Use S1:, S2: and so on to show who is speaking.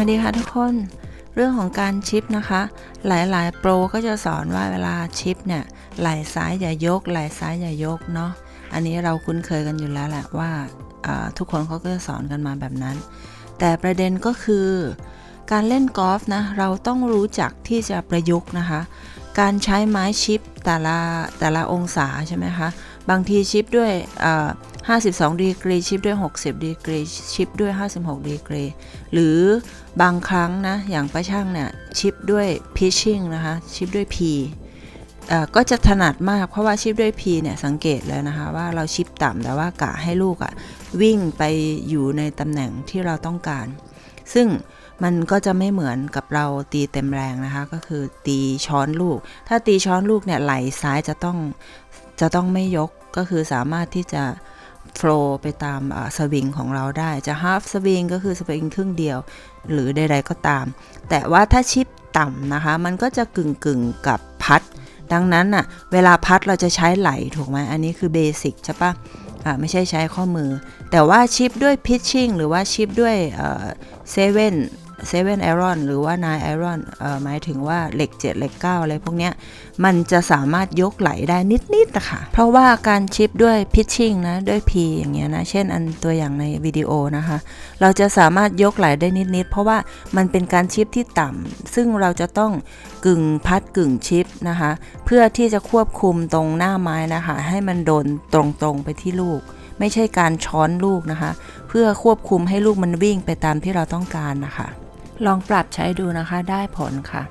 S1: วัสดีค่ะทุกคนเรื่องของการชิปนะคะ หลายๆ โปรก็จะสอนว่าเวลาชิปเนี่ยไหล่ซ้ายอย่ายกไหล่ซ้ายอย่ายกเนาะอันนี้เราคุ้นเคยกันอยู่แล้วแหละว่าทุกคนเขาก็จะสอนกันมาแบบนั้น แต่ประเด็นก็คือ การเล่นกอล์ฟนะเราต้องรู้จักที่จะประยุกต์นะคะ การใช้ไม้ชิปแต่ละแต่ละองศาใช่ไหมคะบางทีชิปด้วยอ 52 ดีกรีชิปด้วย 60 ดีกรีชิปด้วย 56 ดีกรี หรือบางครั้งนะ อย่างประช่างเนี่ยชิปด้วย pitching นะคะ ชิปด้วย P ก็จะถนัดมากเพราะว่าชิปด้วย P เนี่ยสังเกตเลยนะคะว่าเราชิปต่ำแต่ว่ากะให้ลูกอะวิ่งไปอยู่ในตำแหน่งที่เราต้องการ ซึ่งมันก็จะไม่เหมือนกับเราตีเต็มแรงนะคะ ก็คือตีช้อนลูก ถ้าตีช้อนลูกเนี่ยไหลซ้ายจะต้องจะต้องไม่ยกก็คือสามารถที่จะ โฟล์ไปตามสวิงของเราได้จะ half สวิงก็คือสวิงครึ่งเดียว หรือใดๆก็ตาม แต่ว่าถ้าชิปต่ำนะคะ มันก็จะกึ่งกึ่งกับพัด ดังนั้นอะเวลาพัดเราจะใช้ไหลถูกไหมอันนี้คือเบสิกใช่ปะะไม่ใช่ใช้ข้อมือ แต่ว่าชิปด้วยพิชชิ่งหรือว่าชิปด้วยเซเว่น เซเว่นไอรอนหรือว่านายไอรอนหมายถึงว่าเหล็ก 7 เหล็ก 9 อะไรพวกเนี้ย มันจะสามารถยกไหลได้นิดๆนะคะเพราะว่าการชิปด้วย pitching นะ ด้วย P อย่างเงี้ยนะ เช่นอันตัวอย่างในวิดีโอนะคะ เราจะสามารถยกไหลได้นิดๆ เพราะว่ามันเป็นการชิปที่ต่ำ ซึ่งเราจะต้องกึ่งพัดกึ่งชิปนะคะ เพื่อที่จะควบคุมตรงหน้าไม้นะคะ ให้มันโดนตรงๆไปที่ลูกไม่ใช่การช้อนลูกนะคะ เพื่อควบคุมให้ลูกมันวิ่งไปตามที่เราต้องการนะคะ ลองปรับใช้ดูนะคะได้ผลค่ะ